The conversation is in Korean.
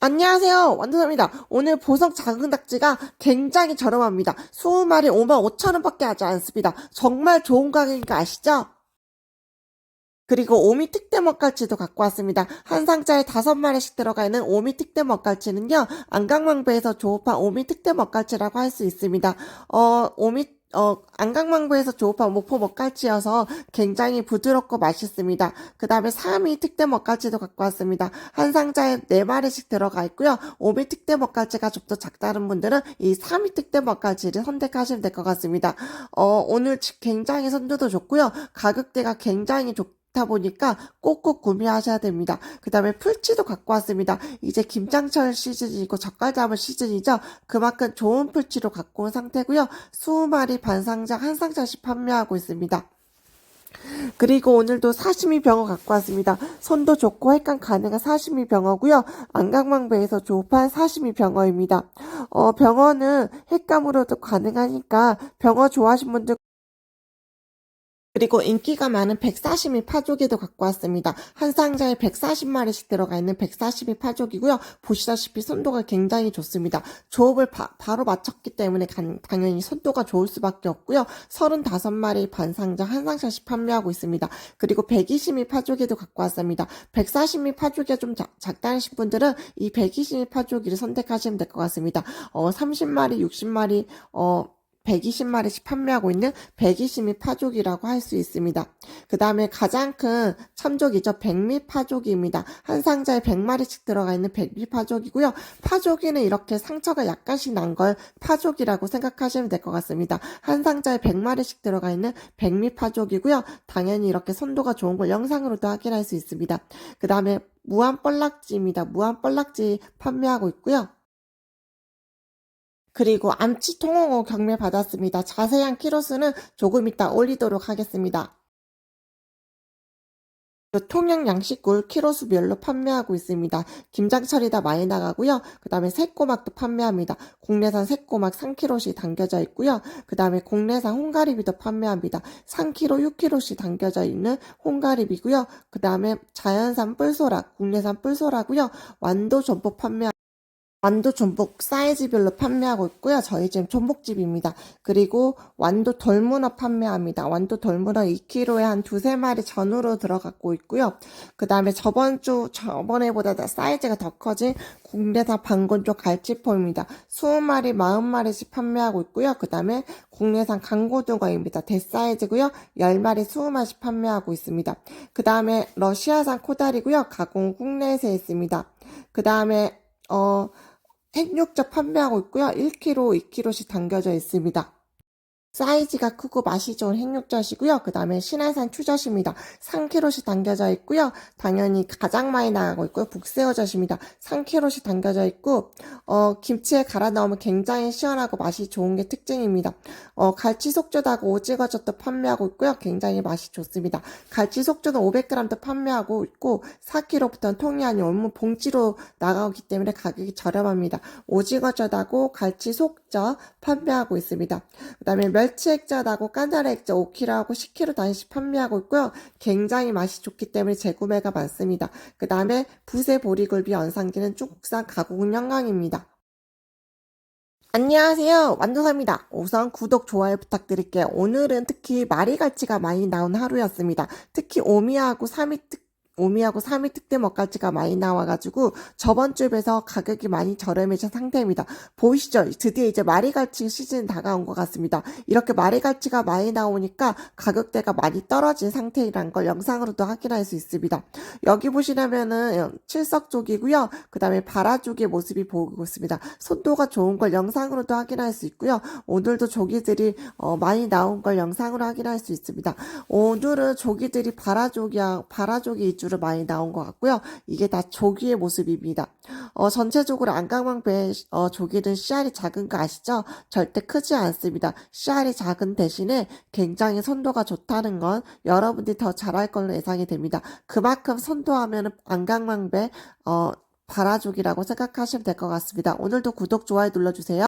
안녕하세요. 완두사입니다. 오늘 보석 작은 닭지가 굉장히 저렴합니다. 20마리 55,000원 밖에 하지 않습니다. 정말 좋은 가격인 거 아시죠? 그리고 오미 특대 먹갈치도 갖고 왔습니다. 한 상자에 다섯 마리씩 들어가 있는 오미 특대 먹갈치는요, 안강망배에서 조업한 오미 특대 먹갈치라고 할 수 있습니다. 어, 오미 어, 안강망부에서 조업한 목포 먹갈치여서 굉장히 부드럽고 맛있습니다. 그 다음에 3위 특대 먹갈치도 갖고 왔습니다. 한 상자에 4마리씩 들어가 있고요. 5위 특대 먹갈치가 좀 더 작다는 분들은 이 3위 특대 먹갈치를 선택하시면 될 것 같습니다. 어, 오늘 굉장히 선두도 좋고요. 가격대가 굉장히 좋 다 보니까 꼭꼭 구매하셔야 됩니다. 그 다음에 풀치도 갖고 왔습니다. 이제 김장철 시즌이고 젓갈 잡은 시즌이죠. 그만큼 좋은 풀치로 갖고 온 상태고요. 20마리 반상자 한 상자씩 판매하고 있습니다. 그리고 오늘도 사시미 병어 갖고 왔습니다. 손도 좋고 횟감 가능한 사시미 병어고요. 안강망배에서 조업한 사시미 병어입니다. 어, 병어는 횟감으로도 가능하니까 병어 좋아하시는 분들 그리고 인기가 많은 140미 파조개도 갖고 왔습니다. 한 상자에 140마리씩 들어가 있는 140미 파조기고요. 보시다시피 선도가 굉장히 좋습니다. 조업을 바, 로 마쳤기 때문에 간, 당연히 선도가 좋을 수밖에 없고요. 35마리 반 상자 한 상자씩 판매하고 있습니다. 그리고 120미 파조개도 갖고 왔습니다. 140미 파조개가 좀 작, 작다신 분들은 이 120미 파조기를 선택하시면 될 것 같습니다. 어, 30마리, 60마리, 어, 120마리씩 판매하고 있는 120미 파족이라고 할 수 있습니다. 그 다음에 가장 큰 참족이죠. 백미 파족입니다. 한 상자에 100마리씩 들어가 있는 백미 파족이고요. 파족이는 이렇게 상처가 약간씩 난 걸 파족이라고 생각하시면 될 것 같습니다. 한 상자에 100마리씩 들어가 있는 백미 파족이고요. 당연히 이렇게 선도가 좋은 걸 영상으로도 확인할 수 있습니다. 그 다음에 무한 뻘락지입니다. 무한 뻘락지 판매하고 있고요. 그리고 암치 통홍어 경매 받았습니다. 자세한 키로수는 조금 이따 올리도록 하겠습니다. 통영 양식굴 키로수별로 판매하고 있습니다. 김장철이다 많이 나가고요. 그 다음에 새꼬막도 판매합니다. 국내산 새꼬막 3kg씩 담겨져 있고요. 그 다음에 국내산 홍가리비도 판매합니다. 3kg, 6kg씩 담겨져 있는 홍가리비고요. 그 다음에 자연산 뿔소라, 국내산 뿔소라고요. 완도 전복 판매합니다. 완도 전복 사이즈별로 판매하고 있고요. 저희 지금 전복집입니다. 그리고 완도 돌문어 판매합니다. 완도 돌문어 2kg에 한 두세 마리 전으로 들어가고 있고요. 그 다음에 저번 주, 저번에보다 사이즈가 더 커진 국내산 방건조 갈치포입니다. 20마리, 40마리씩 판매하고 있고요. 그 다음에 국내산 강고등어입니다. 대사이즈고요. 10마리, 20마리씩 판매하고 있습니다. 그 다음에 러시아산 코다리고요. 가공 국내에서 있습니다. 그 다음에 어 핵육젓 판매하고 있고요. 1kg, 2kg씩 담겨져 있습니다. 사이즈가 크고 맛이 좋은 행육젓이고요. 그 다음에 신안산 추젓입니다. 3kg씩 담겨져 있고요. 당연히 가장 많이 나가고 있고요. 북새우젓입니다. 3kg씩 담겨져 있고 어, 김치에 갈아 넣으면 굉장히 시원하고 맛이 좋은 게 특징입니다. 어, 갈치 속젓하고 오징어젓도 판매하고 있고요. 굉장히 맛이 좋습니다. 갈치 속젓은 500g도 판매하고 있고 4kg부터는 통이 아닌 올무 봉지로 나가기 때문에 가격이 저렴합니다. 오징어젓하고 갈치 속젓 판매하고 있습니다. 그 다음에 멸치 액젓하고 까나리 액젓 5kg하고 10kg 단위씩 판매하고 있고요. 굉장히 맛이 좋기 때문에 재구매가 많습니다. 그 다음에 부세 보리굴비 연상기는 중국산 가공은 영광입니다. 안녕하세요. 완도사입니다. 우선 구독, 좋아요 부탁드릴게요. 오늘은 특히 마리 갈치가 많이 나온 하루였습니다. 특히 오미하고 삼이 특 오미하고 3위 특대 먹갈치가 많이 나와가지고 저번 주에서 가격이 많이 저렴해진 상태입니다. 보이시죠? 드디어 이제 마리갈치 시즌 다가온 것 같습니다. 이렇게 마리갈치가 많이 나오니까 가격대가 많이 떨어진 상태라는 걸 영상으로도 확인할 수 있습니다. 여기 보시려면은 칠석 쪽이고요. 그 다음에 바라 쪽의 모습이 보이고 있습니다. 손도가 좋은 걸 영상으로도 확인할 수 있고요. 오늘도 조기들이 어, 많이 나온 걸 영상으로 확인할 수 있습니다. 오늘은 조기들이 바라족이야 바라족이 위주 위주로 많이 나온 것 같고요. 이게 다 조기의 모습입니다. 어, 전체적으로 안강왕배 어, 조기는 씨알이 작은 거 아시죠? 절대 크지 않습니다. 씨알이 작은 대신에 굉장히 선도가 좋다는 건 여러분들이 더 잘할 걸로 예상이 됩니다. 그만큼 선도하면 안강왕배 어, 바라족이라고 생각하시면 될 것 같습니다. 오늘도 구독, 좋아요 눌러주세요.